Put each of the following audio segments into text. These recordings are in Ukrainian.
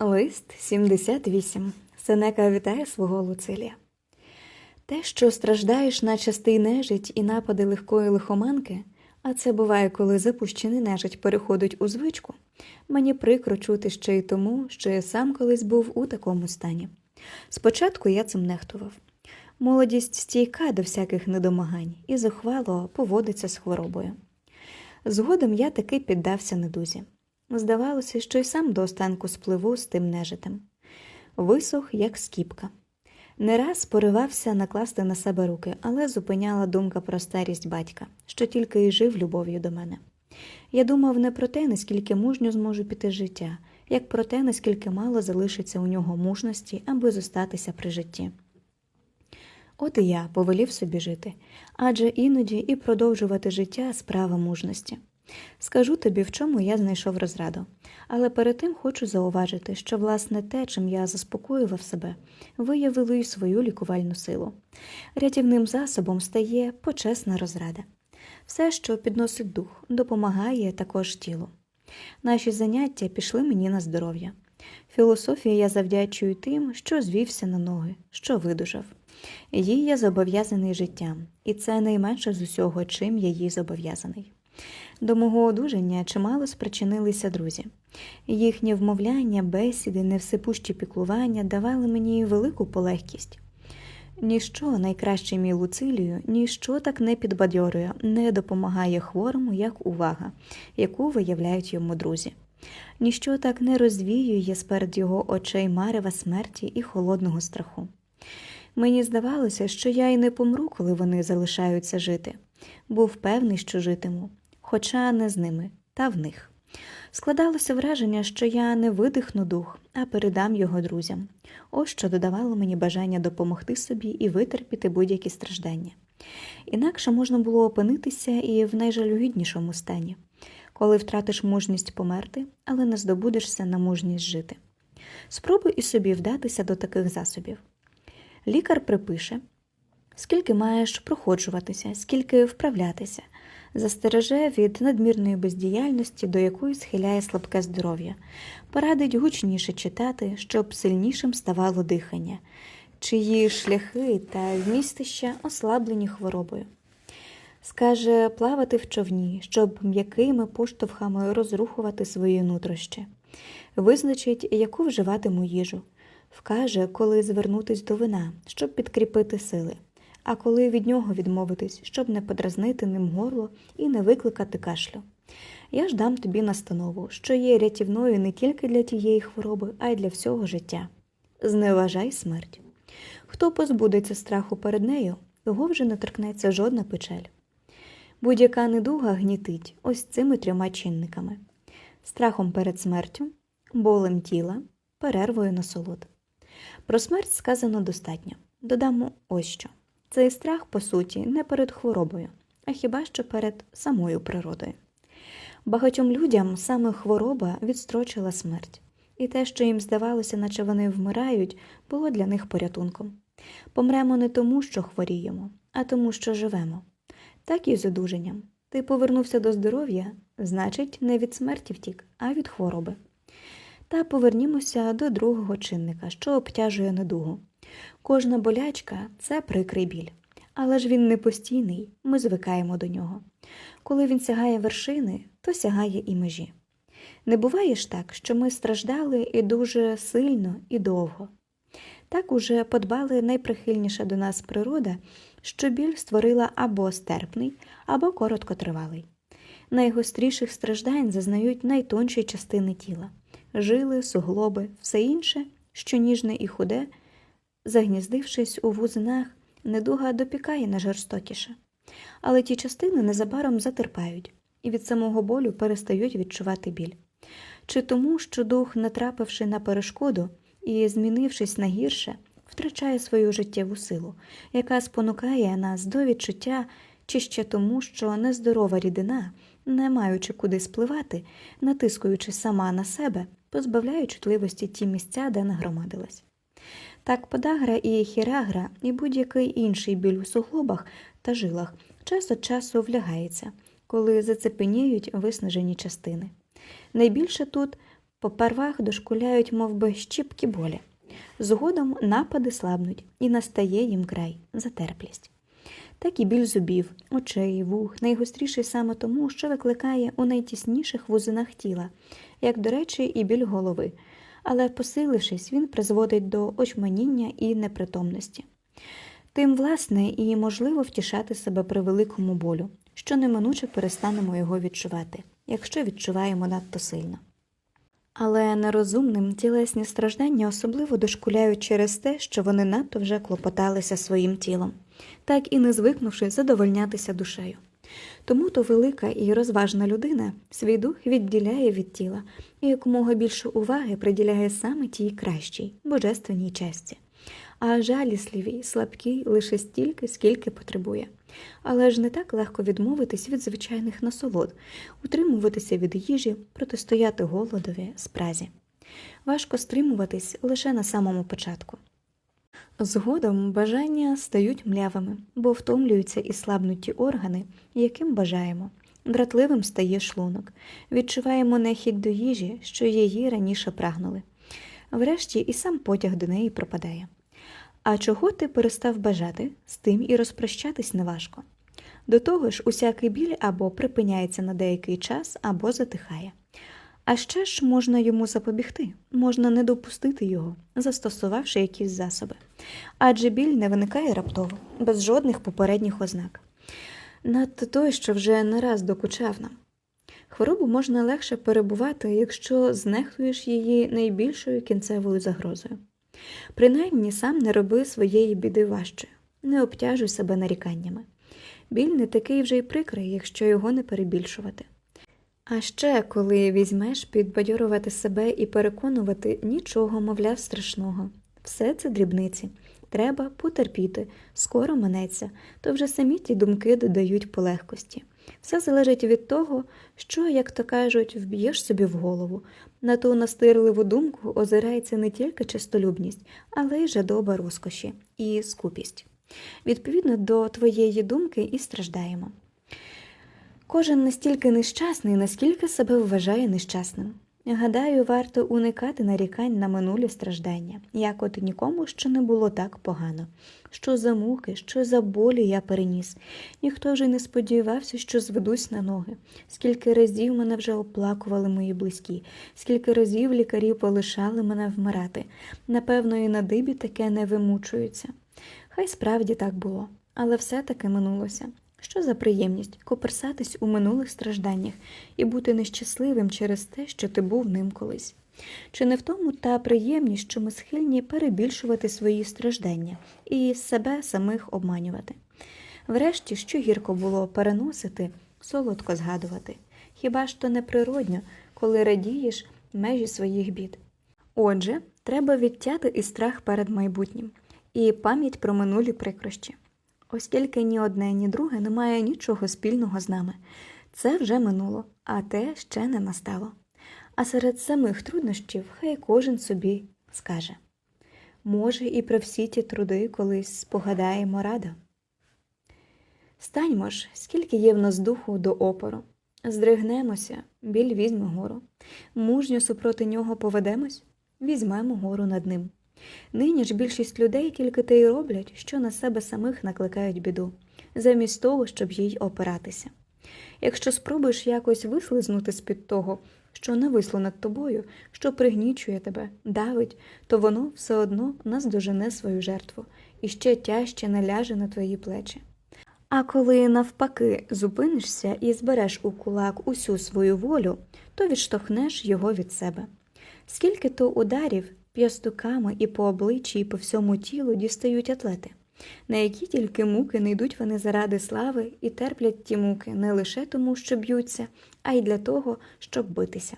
Лист 78. Сенека вітає свого Луцилія. Те, що страждаєш на частий нежить і напади легкої лихоманки, а це буває, коли запущений нежить переходить у звичку, мені прикро чути ще й тому, що я сам колись був у такому стані. Спочатку я цим нехтував. Молодість стійка до всяких недомагань і зухвало поводиться з хворобою. Згодом я таки піддався недузі. Здавалося, що й сам до останку спливу з тим нежитем. Висох, як скіпка. Не раз поривався накласти на себе руки, але зупиняла думка про старість батька, що тільки й жив любов'ю до мене. Я думав не про те, наскільки мужньо зможу піти життя, як про те, наскільки мало залишиться у нього мужності, аби зостатися при житті. От і я повелів собі жити, адже іноді і продовжувати життя справа мужності. Скажу тобі, в чому я знайшов розраду, але перед тим хочу зауважити, що власне те, чим я заспокоював себе, виявило й свою лікувальну силу. Рятівним засобом стає почесна розрада. Все, що підносить дух, допомагає також тілу. Наші заняття пішли мені на здоров'я. Філософії я завдячую тим, що звівся на ноги, що видужав. Їй я зобов'язаний життям, і це найменше з усього, чим я їй зобов'язаний. До мого одужання чимало спричинилися друзі. Їхні вмовляння, бесіди, невсипущі піклування давали мені велику полегкість. Ніщо, найкраще мій Луцилію, ніщо так не підбадьорює, не допомагає хворому, як увага, яку виявляють йому друзі. Ніщо так не розвіює сперед його очей марева смерті і холодного страху. Мені здавалося, що я й не помру, коли вони залишаються жити. Був певний, що житиму, хоча не з ними, та в них. Складалося враження, що я не видихну дух, а передам його друзям. Ось що додавало мені бажання допомогти собі і витерпіти будь-які страждання. Інакше можна було опинитися і в найжалюгіднішому стані, коли втратиш мужність померти, але не здобудешся на мужність жити. Спробуй і собі вдатися до таких засобів. Лікар припише, скільки маєш проходжуватися, скільки вправлятися, застереже від надмірної бездіяльності, до якої схиляє слабке здоров'я, порадить гучніше читати, щоб сильнішим ставало дихання, чиї шляхи та вмістища ослаблені хворобою. Скаже плавати в човні, щоб м'якими поштовхами розрухувати свої нутрощі, визначить, яку вживатиму їжу, вкаже, коли звернутись до вина, щоб підкріпити сили, а коли від нього відмовитись, щоб не подразнити ним горло і не викликати кашлю. Я ж дам тобі настанову, що є рятівною не тільки для тієї хвороби, а й для всього життя. Зневажай смерть. Хто позбудеться страху перед нею, його вже не торкнеться жодна печаль. Будь-яка недуга гнітить ось цими трьома чинниками страхом перед смертю, болем тіла, перервою насолод. Про смерть сказано достатньо. Додамо ось що. Цей страх, по суті, не перед хворобою, а хіба що перед самою природою. Багатьом людям саме хвороба відстрочила смерть, і те, що їм здавалося, наче вони вмирають, було для них порятунком. Помремо не тому, що хворіємо, а тому, що живемо. Так і з одужанням. Ти повернувся до здоров'я, значить, не від смерті втік, а від хвороби. Та повернімося до другого чинника, що обтяжує недугу. Кожна болячка це прикрий біль, але ж він не постійний, ми звикаємо до нього. Коли він сягає вершини, то сягає і межі. Не буває ж так, що ми страждали і дуже сильно і довго. Так уже подбали найприхильніша до нас природа, що біль створила або стерпний, або короткотривалий. Найгостріших страждань зазнають найтонші частини тіла жили, суглоби, все інше, що ніжне і худе, загніздившись у вузинах, недуга допікає найжорстокіше. Але ті частини незабаром затерпають і від самого болю перестають відчувати біль. Чи тому, що дух, натрапивши на перешкоду і змінившись на гірше, втрачає свою життєву силу, яка спонукає нас до відчуття, чи ще тому, що нездорова рідина, не маючи куди спливати, натискуючи сама на себе, позбавляє чутливості ті місця, де нагромадилась. Так подагра і хірагра, і будь-який інший біль у суглобах та жилах час від часу влягається, коли зацепеніють виснажені частини. Найбільше тут Попервах дошкуляють, мов би, щіпки болі. Згодом напади слабнуть, і настає їм край затерплість. Так і біль зубів, очей, вух найгостріший саме тому, що викликає у найтісніших вузинах тіла, як, до речі, і біль голови, але, посилившись, він призводить до очманіння і непритомності. Тим, власне, і можливо втішати себе при великому болю, що неминуче перестанемо його відчувати, якщо відчуваємо надто сильно. Але нерозумним тілесні страждання особливо дошкуляють через те, що вони надто вже клопоталися своїм тілом, так і не звикнувши задовольнятися душею. Тому то велика і розважна людина свій дух відділяє від тіла і якомога більше уваги приділяє саме тій кращій, божественній часті, а жалісливій, слабкій лише стільки, скільки потребує. Але ж не так легко відмовитись від звичайних насолод, утримуватися від їжі, протистояти голодові, спразі. Важко стримуватись лише на самому початку. Згодом бажання стають млявими, бо втомлюються і слабнуть ті органи, яким бажаємо. Дратливим стає шлунок, відчуваємо нехідь до їжі, що її раніше прагнули. Врешті і сам потяг до неї пропадає. А чого ти перестав бажати, з тим і розпрощатись неважко. До того ж, усякий біль або припиняється на деякий час, або затихає. А ще ж можна йому запобігти, можна не допустити його, застосувавши якісь засоби. Адже біль не виникає раптово, без жодних попередніх ознак. Надто той, що вже не раз докучав нам. Хворобу можна легше перебувати, якщо знехтуєш її найбільшою кінцевою загрозою. Принаймні сам не роби своєї біди важчою, не обтяжуй себе наріканнями. Біль не такий вже й прикрий, якщо його не перебільшувати. А ще, коли візьмеш підбадьорувати себе і переконувати нічого, мовляв, страшного, все це дрібниці. Треба потерпіти, скоро минеться, то вже самі ті думки додають полегкості. Все залежить від того, що, як то кажуть, вб'єш собі в голову. На ту настирливу думку озирається не тільки чистолюбність, але й жадоба розкоші і скупість. Відповідно до твоєї думки і страждаємо. Кожен настільки нещасний, наскільки себе вважає нещасним. Гадаю, варто уникати нарікань на минулі страждання, як от нікому ще не було так погано. Що за муки, що за болі я переніс. Ніхто вже не сподівався, що зведусь на ноги. Скільки разів мене вже оплакували мої близькі, скільки разів лікарі полишали мене вмирати. Напевно, і на дибі таке не вимучується. Хай справді так було, але все таки минулося. Що за приємність коперсатись у минулих стражданнях і бути нещасливим через те, що ти був ним колись? Чи не в тому та приємність, що ми схильні перебільшувати свої страждання і себе самих обманювати? Врешті, що гірко було переносити, солодко згадувати. Хіба ж то не коли радієш межі своїх бід? Отже, треба відтяти і страх перед майбутнім, і пам'ять про минулі прикрощі оскільки ні одне, ні друге не має нічого спільного з нами. Це вже минуло, а те ще не настало. А серед самих труднощів хай кожен собі скаже може, і про всі ті труди колись спогадаємо рада. Станьмо ж, скільки є в нас духу до опору, здригнемося, біль візьме гору, мужньо супроти нього поведемось, візьмемо гору над ним. Нині ж більшість людей тільки те й роблять, що на себе самих накликають біду, замість того, щоб їй опиратися. Якщо спробуєш якось вислизнути з-під того, що нависло над тобою, що пригнічує тебе, давить, то воно все одно наздожене свою жертву і ще тяжче наляже на твої плечі. А коли навпаки зупинишся і збереш у кулак усю свою волю, то відштовхнеш його від себе. Скільки то ударів п'ястуками і по обличчі, і по всьому тілу дістають атлети, на які тільки муки не йдуть вони заради слави і терплять ті муки не лише тому, що б'ються, а й для того, щоб битися.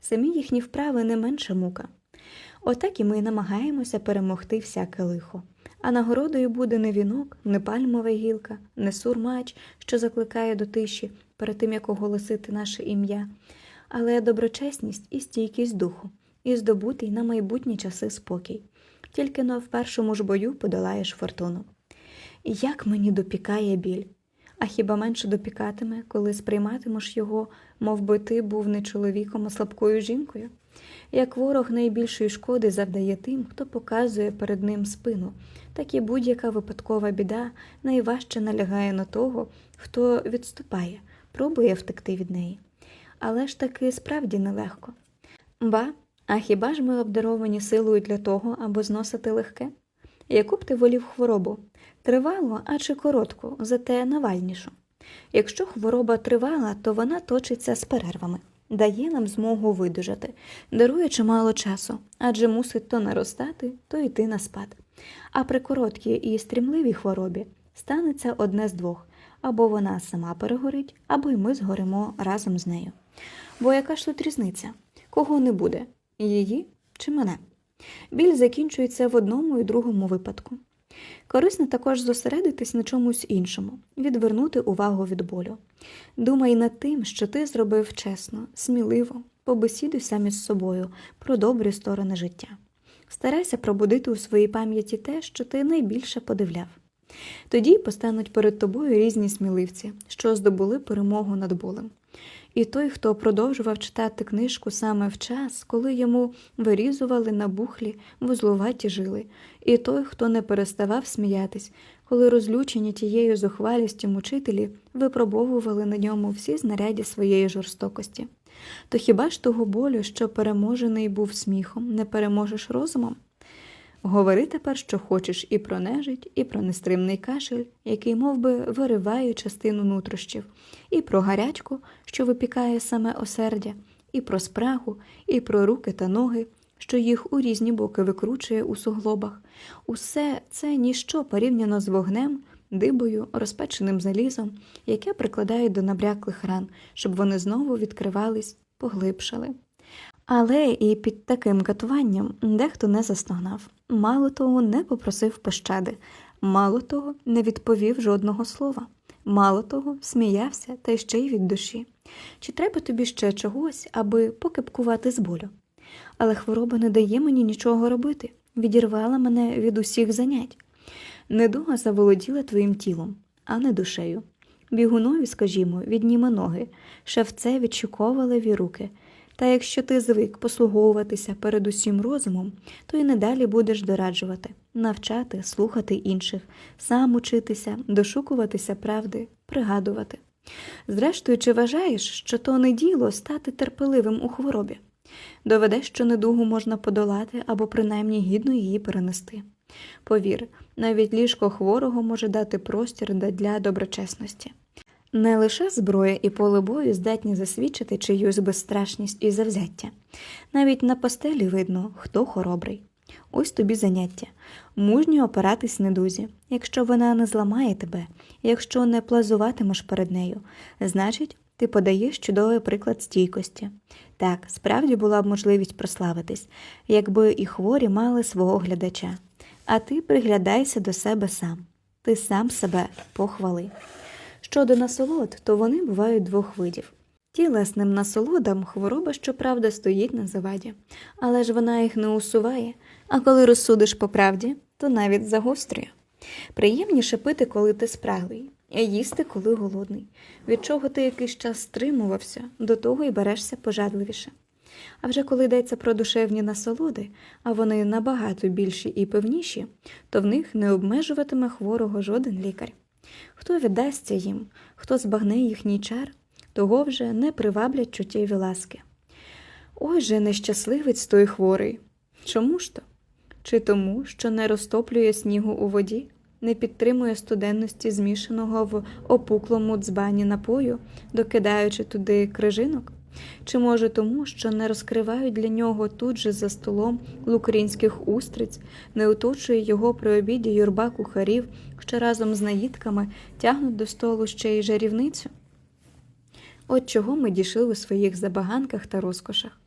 Самі їхні вправи не менша мука. Отак і ми намагаємося перемогти всяке лихо. А нагородою буде не вінок, не пальмова гілка, не сурмач, що закликає до тиші перед тим, як оголосити наше ім'я, але доброчесність і стійкість духу, і здобутий на майбутні часи спокій. Тільки но в першому ж бою подолаєш фортуну. Як мені допікає біль, а хіба менше допікатиме, коли сприйматимеш його, мов би ти був не чоловіком, а слабкою жінкою? Як ворог найбільшої шкоди завдає тим, хто показує перед ним спину, так і будь-яка випадкова біда найважче налягає на того, хто відступає, пробує втекти від неї. Але ж таки справді нелегко. Ба, а хіба ж ми обдаровані силою для того, аби зносити легке? Яку б ти волів хворобу? Тривалу, а чи коротку, зате навальнішу. Якщо хвороба тривала, то вона точиться з перервами, дає нам змогу видужати, дарує чимало часу, адже мусить то наростати, то йти на спад. А при короткій і стрімливій хворобі станеться одне з двох або вона сама перегорить, або й ми згоримо разом з нею. Бо яка ж тут різниця? Кого не буде? Її чи мене? Біль закінчується в одному і другому випадку. Корисно також зосередитись на чомусь іншому, відвернути увагу від болю. Думай над тим, що ти зробив чесно, сміливо, побесідуй сам із собою про добрі сторони життя. Старайся пробудити у своїй пам'яті те, що ти найбільше подивляв. Тоді постануть перед тобою різні сміливці, що здобули перемогу над болем. І той, хто продовжував читати книжку саме в час, коли йому вирізували набухлі вузлуваті жили, і той, хто не переставав сміятись, коли розлючені тією зухвалістю мучителі випробовували на ньому всі знаряді своєї жорстокості. То хіба ж того болю, що переможений був сміхом, не переможеш розумом? Говори тепер, що хочеш і про нежить, і про нестримний кашель, який мов би, вириває частину нутрощів, і про гарячку, що випікає саме осердя, і про спрагу, і про руки та ноги, що їх у різні боки викручує у суглобах. Усе це ніщо порівняно з вогнем, дибою, розпеченим залізом, яке прикладають до набряклих ран, щоб вони знову відкривались, поглибшали. Але і під таким катуванням дехто не застогнав, мало того, не попросив пощади, мало того, не відповів жодного слова, мало того, сміявся та ще й від душі. Чи треба тобі ще чогось, аби покипкувати з болю? Але хвороба не дає мені нічого робити, відірвала мене від усіх занять. Недуга заволоділа твоїм тілом, а не душею. Бігунові, скажімо, відніме ноги, шевце відшуковували руки. Та якщо ти звик послуговуватися перед усім розумом, то й недалі будеш дораджувати, навчати, слухати інших, сам учитися, дошукуватися правди, пригадувати. Зрештою, чи вважаєш, що то не діло стати терпеливим у хворобі? Доведеш, що недугу можна подолати або принаймні гідно її перенести. Повір, навіть ліжко хворого може дати простір для доброчесності. Не лише зброя і поле бою здатні засвідчити чиюсь безстрашність і завзяття. Навіть на постелі видно, хто хоробрий. Ось тобі заняття. Мужньо опиратись недузі. Якщо вона не зламає тебе, якщо не плазуватимеш перед нею, значить, ти подаєш чудовий приклад стійкості. Так, справді була б можливість прославитись, якби і хворі мали свого глядача. А ти приглядайся до себе сам. Ти сам себе похвали. Щодо насолод, то вони бувають двох видів. Тілесним насолодам хвороба, щоправда, стоїть на заваді, але ж вона їх не усуває, а коли розсудиш по правді, то навіть загострює. Приємніше пити, коли ти спраглий, і їсти, коли голодний, від чого ти якийсь час стримувався, до того й берешся пожадливіше. А вже коли йдеться про душевні насолоди, а вони набагато більші і певніші, то в них не обмежуватиме хворого жоден лікар. Хто віддасться їм, хто збагне їхній чар, того вже не приваблять чуттєві ласки. Ой же нещасливець той хворий. Чому ж то? Чи тому, що не розтоплює снігу у воді, не підтримує студенності змішаного в опуклому дзбані напою, докидаючи туди крижинок? Чи може тому, що не розкривають для нього тут же за столом лукрінських устриць, не оточує його при обіді юрба кухарів, що разом з наїдками тягнуть до столу ще й жарівницю? От чого ми дійшли у своїх забаганках та розкошах.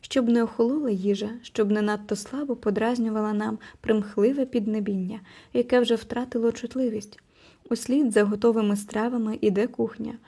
Щоб не охолола їжа, щоб не надто слабо подразнювала нам примхливе піднебіння, яке вже втратило чутливість. Услід за готовими стравами іде кухня.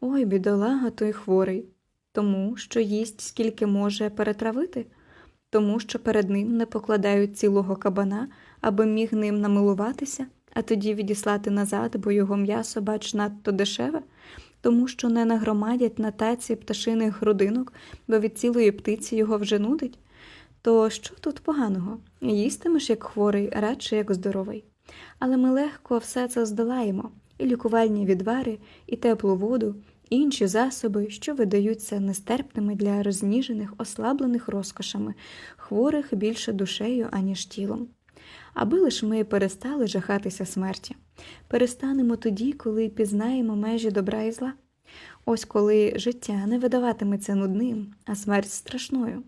Ой, бідолага той хворий. Тому, що їсть скільки може перетравити, тому що перед ним не покладають цілого кабана, аби міг ним намилуватися, а тоді відіслати назад, бо його м'ясо, бач, надто дешеве, тому що не нагромадять на таці пташиних грудинок, бо від цілої птиці його вже нудить, То що тут поганого? Їстимеш як хворий, радше як здоровий. Але ми легко все це здолаємо і лікувальні відвари, і теплу воду, інші засоби, що видаються нестерпними для розніжених, ослаблених розкошами, хворих більше душею, аніж тілом. Аби лиш ми перестали жахатися смерті, перестанемо тоді, коли пізнаємо межі добра і зла. Ось коли життя не видаватиметься нудним, а смерть страшною.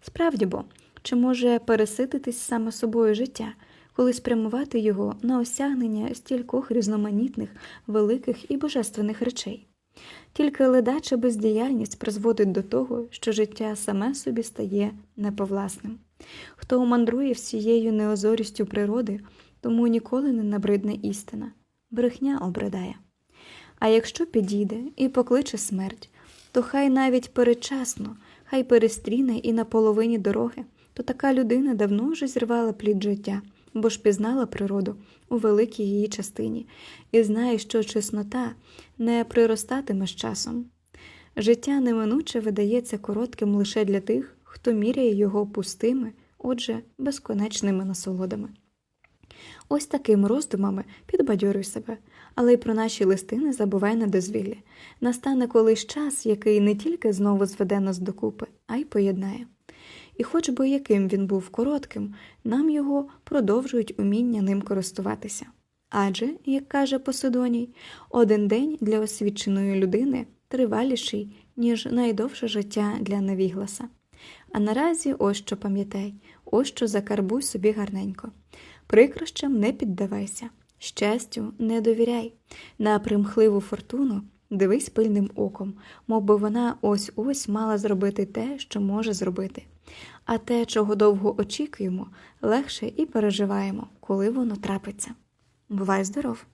Справді бо, чи може пересититись саме собою життя, коли спрямувати його на осягнення стількох різноманітних, великих і божественних речей? Тільки ледача бездіяльність призводить до того, що життя саме собі стає неповласним. Хто мандрує всією неозорістю природи, тому ніколи не набридне істина, брехня обридає. А якщо підійде і покличе смерть, то хай навіть передчасно, хай перестріне і на половині дороги, то така людина давно вже зірвала плід життя, бо ж пізнала природу у великій її частині і знає, що чеснота не приростатиме з часом. Життя неминуче видається коротким лише для тих, хто міряє його пустими, отже, безконечними насолодами. Ось такими роздумами підбадьорюй себе, але й про наші листи не забувай на дозвіллі. Настане колись час, який не тільки знову зведе нас докупи, а й поєднає. І хоч би яким він був коротким, нам його продовжують уміння ним користуватися. Адже, як каже Посидоній, один день для освіченої людини триваліший, ніж найдовше життя для Навігласа. А наразі ось що пам'ятай, ось що закарбуй собі гарненько. Прикрощам не піддавайся, щастю не довіряй, на примхливу фортуну дивись пильним оком, мов би вона ось ось мала зробити те, що може зробити. А те, чого довго очікуємо, легше і переживаємо, коли воно трапиться. Бувай здоров!